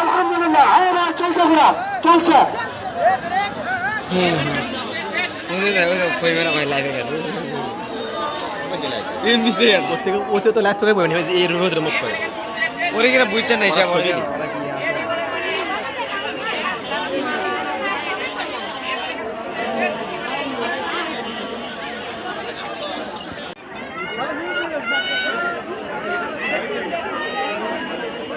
আলহামদুলিল্লাহ আয়রা চলছে ঘোরা চলছে। ওতে তো লাখ টাকা পাবেনি এই রোদের মুখ করে ওরে কিনা বুঝছেন না হিসাব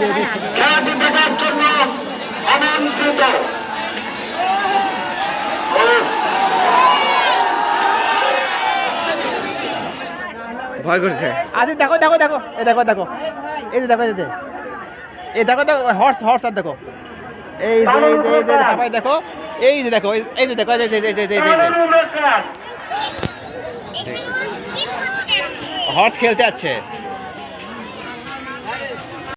খেলাটি দেখার জন্য আমন্ত্রিত ভয় করছে। আরে দেখো দেখো দেখো। এই দেখো দেখো। এই যে দেখো এই যে এই দেখো দেখো হর্স হর্স আর দেখো। এই যে এই যে এই যে দেখো। এই যে দেখো এই- এই যে দেখো এই যে এই যে এই যে হর্স খেলতে আছে